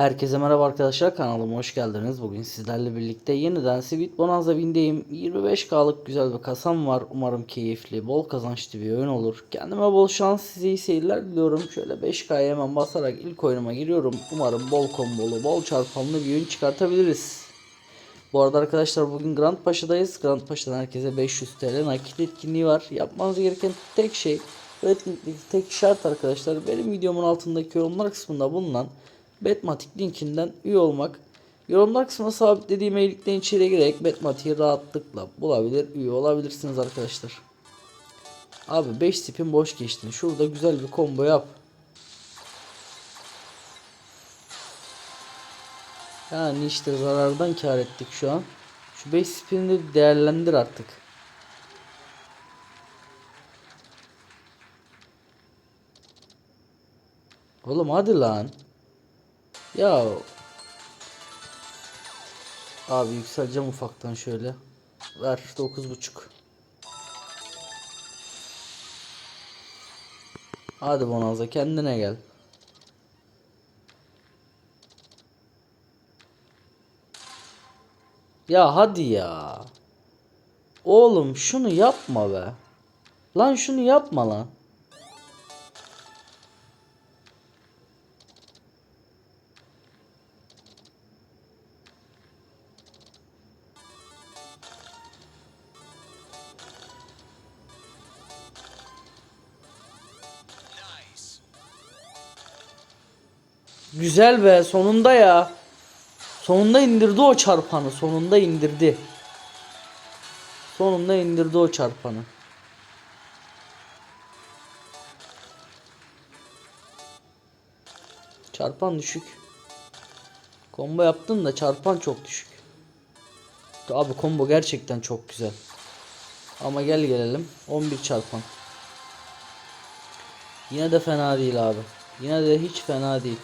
Herkese merhaba arkadaşlar kanalıma hoş geldiniz. Bugün sizlerle birlikte yeniden Sweet Bonanza Win'deyim. 25K'lık güzel bir kasam var. Umarım keyifli, bol kazançlı bir oyun olur. Kendime bol şans, size iyi seyirler diliyorum. Şöyle 5K'ya hemen basarak ilk oyunuma giriyorum. Umarım bol kombolu, bol çarpanlı bir oyun çıkartabiliriz. Bu arada arkadaşlar bugün Grand Paşa'dayız. Grand Paşa'dan herkese 500 TL nakit etkinliği var. Yapmanız gereken tek şey tek şart arkadaşlar benim videomun altındaki yorumlar kısmında bulunan Betmatik linkinden üye olmak. Yorumlar kısmına sabitlediğim maillikten içeriye girerek Betmatik'i rahatlıkla bulabilir, üye olabilirsiniz arkadaşlar. Abi 5 spin boş geçtin. Şurada güzel bir combo yap. Yani işte zarardan kar ettik şu an. Şu 5 spin'i de değerlendir artık. Oğlum hadi lan. Ya. Abi yükseleceğim ufaktan şöyle. Ver 9.5. Hadi Bonanza kendine gel. Ya hadi ya. Oğlum şunu yapma be. Lan şunu yapma lan. Güzel be sonunda ya. Sonunda indirdi o çarpanı. Sonunda indirdi. Sonunda indirdi o çarpanı. Çarpan düşük. Combo yaptın da çarpan çok düşük. Abi combo gerçekten çok güzel. Ama gel gelelim 11 çarpan. Yine de fena değil abi. Yine de hiç fena değil.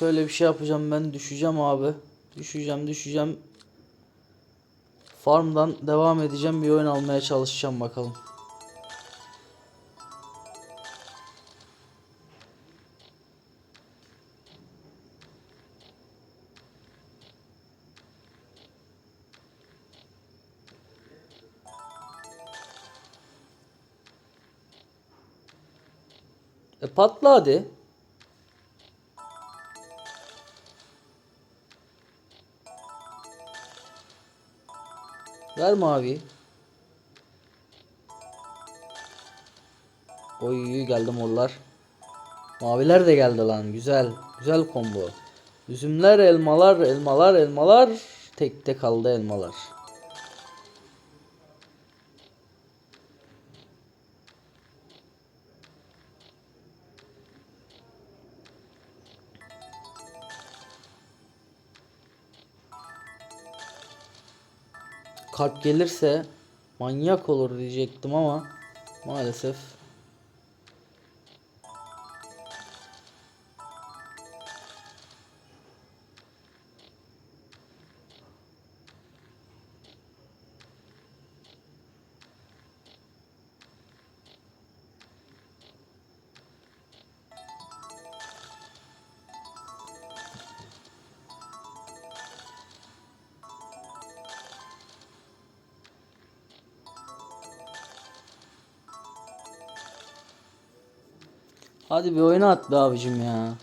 Şöyle bir şey yapacağım ben düşeceğim abi. Düşeceğim düşeceğim. Farmdan devam edeceğim bir oyun almaya çalışacağım bakalım. E patla hadi. Ver mavi. Oy geldi morlar. Maviler de geldi lan. Güzel. Güzel combo. Üzümler, elmalar, elmalar, elmalar. Tekte kaldı elmalar. Kalp gelirse manyak olur diyecektim ama maalesef Hadi bir oyuna at be abicim ya.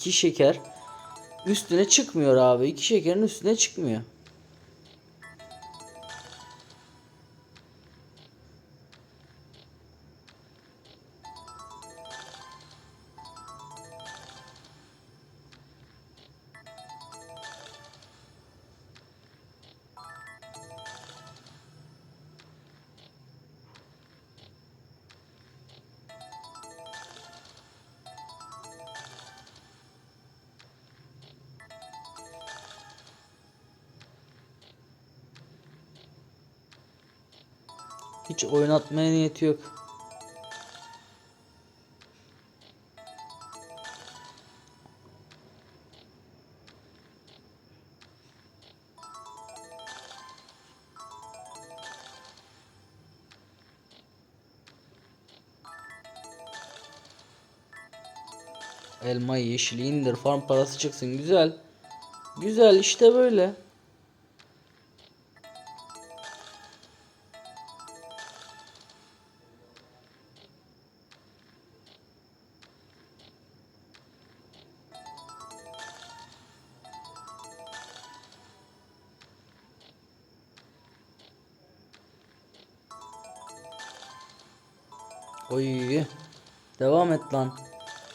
İki şeker üstüne çıkmıyor abi. İki şekerin üstüne çıkmıyor. Hiç oynatmaya niyeti yok. Elmayı yeşili indir farm parası çıksın güzel. Güzel işte böyle. Oy. Devam et lan.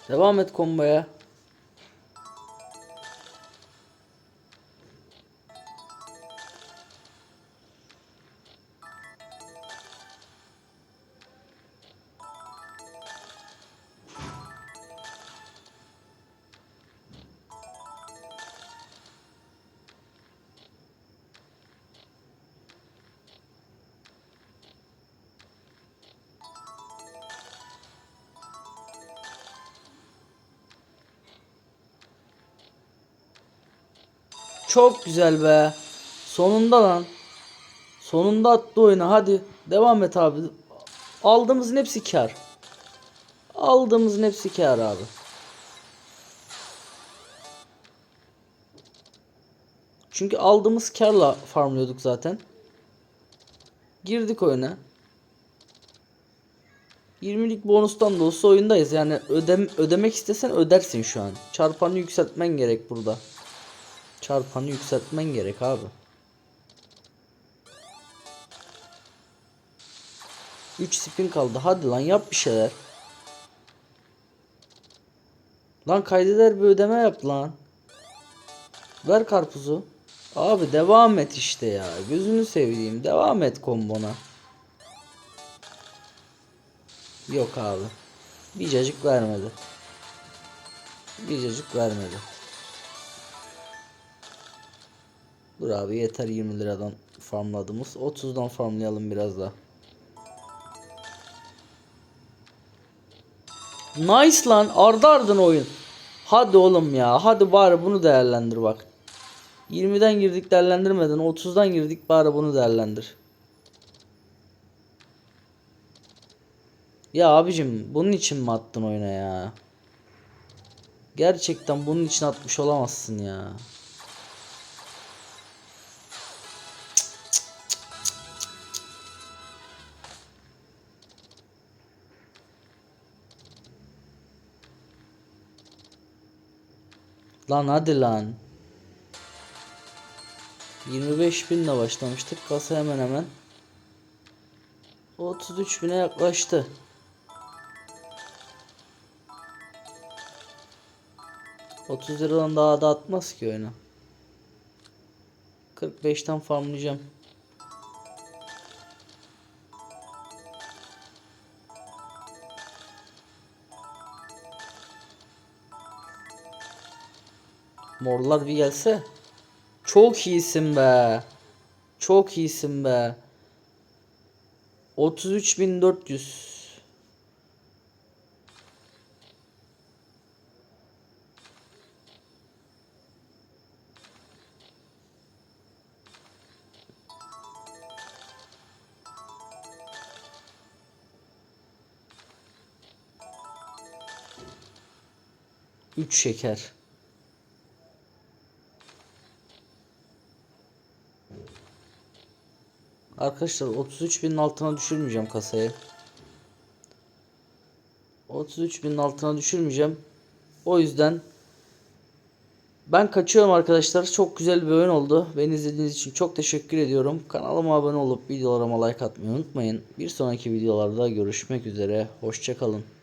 Devam et komboya. Çok güzel be. Sonunda lan. Sonunda attı oyunu. Hadi devam et abi. Aldığımızın hepsi kar. Aldığımızın hepsi kar abi. Çünkü aldığımız karla farmlıyorduk zaten. Girdik oyuna. 20'lik bonustan da olsa oyundayız. Yani ödem ödemek istesen ödersin şu an. Çarpanı yükseltmen gerek burada. Çarpanı yükseltmen gerek abi. 3 spin kaldı. Hadi lan yap bir şeyler. Lan kaydeder bir ödeme yap lan. Ver karpuzu. Abi devam et işte ya. Gözünü seveyim. Devam et kombona. Yok abi. Bir cacık vermedi. Bir cacık vermedi. Dur abi yeter 20 liradan farmladığımız. 30'dan farmlayalım biraz daha. Nice lan ardı ardına oyun. Hadi oğlum ya hadi bari bunu değerlendir bak. 20'den girdik değerlendirmeden 30'dan girdik bari bunu değerlendir. Ya abicim bunun için mi attın oyuna ya? Gerçekten bunun için atmış olamazsın ya. Lan hadi lan. 25 binle başlamıştık. Kasa hemen hemen 33 bine yaklaştı. Otuz liradan daha da atmaz ki oyunu. 45'ten farmlayacağım. Morlar bir gelse. Çok iyisin be. Çok iyisin be. 33400. Üç şeker. Arkadaşlar 33 binin altına düşürmeyeceğim kasayı. 33 binin altına düşürmeyeceğim. O yüzden ben kaçıyorum arkadaşlar. Çok güzel bir oyun oldu. Beni izlediğiniz için çok teşekkür ediyorum. Kanalıma abone olup videolarıma like atmayı unutmayın. Bir sonraki videolarda görüşmek üzere. Hoşçakalın.